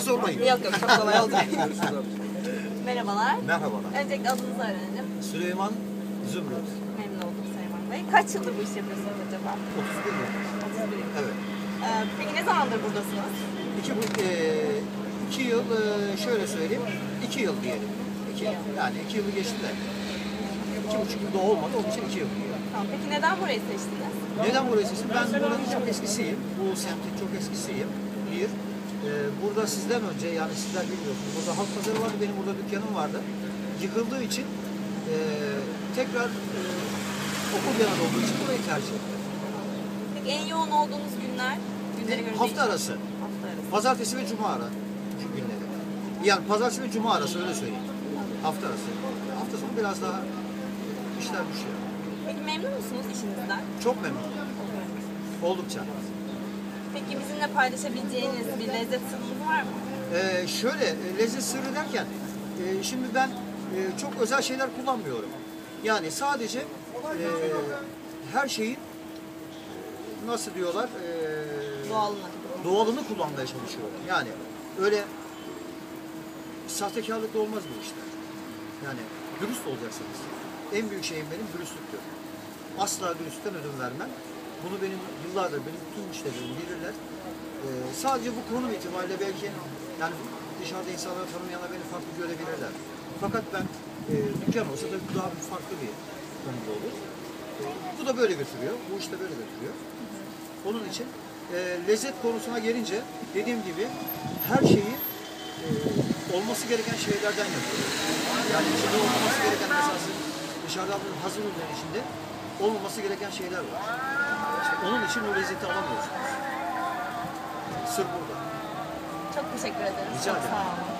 bana sormayın. Yok yok çok kolay olacak. Merhabalar. Merhabalar. Öncelikle adınızı öğrenelim. Süleyman Zümrüt. Memnun oldum Süleyman Bey. Kaç yıldır bu işi yapıyorsunuz acaba? 31 yıl. 31 yıl. Evet. Ee, peki ne zamandır buradasınız? İki, bu, e, iki yıl e, şöyle söyleyeyim. iki yıl diyelim. İki, yani iki yılı geçti de. İki buçuk yılda olmadı. Onun için iki yıl diyelim. Tamam. Peki neden burayı seçtiniz? Neden burayı seçtim? Ben buranın çok eskisiyim. Bu semtin çok eskisiyim. Bir. E, burada sizden önce yani sizler bilmiyorsunuz. Burada halk pazarı vardı. Benim burada dükkanım vardı. Yıkıldığı için e, tekrar e, okul yanında olduğu için burayı tercih ettim. Peki en yoğun olduğunuz günler? Günlere göre Hafta değişiyor. arası. Hafta arası. Pazartesi ve cuma ara günleri. Yani pazartesi ve cuma arası öyle söyleyeyim. Hafta arası. Hafta sonu biraz daha işler düşüyor. Peki memnun musunuz işinizden? Çok memnunum. Oldukça. Bizimle paylaşabileceğiniz bir lezzet sırrınız var mı? Ee, şöyle e, lezzet sırrı derken e, şimdi ben e, çok özel şeyler kullanmıyorum. Yani sadece e, her şeyin nasıl diyorlar e, Doğalına. doğalını kullanmaya çalışıyorum. Yani öyle sahtekarlık da olmaz bu işler. Yani dürüst olacaksınız. En büyük şeyim benim dürüstlüktür. Asla dürüstten ödün vermem. Bunu benim yıllardır benim bütün müşterilerim bilirler. Sadece bu konum itibariyle belki yani dışarıda insanları tanımayanlar beni farklı görebilirler. Fakat ben e, dükkan olsa da daha bir farklı bir konuda olur. E, bu da böyle götürüyor. Bu iş de böyle götürüyor. Onun için e, lezzet konusuna gelince dediğim gibi her şeyi e, olması gereken şeylerden yapıyoruz. Yani içinde olmaması gereken esası dışarıda hazır ürünlerin içinde olmaması gereken şeyler var. İşte onun için o lezzeti alamıyorsunuz. Sır burada. Çok teşekkür ederim. Rica Çok ederim. sağ olun.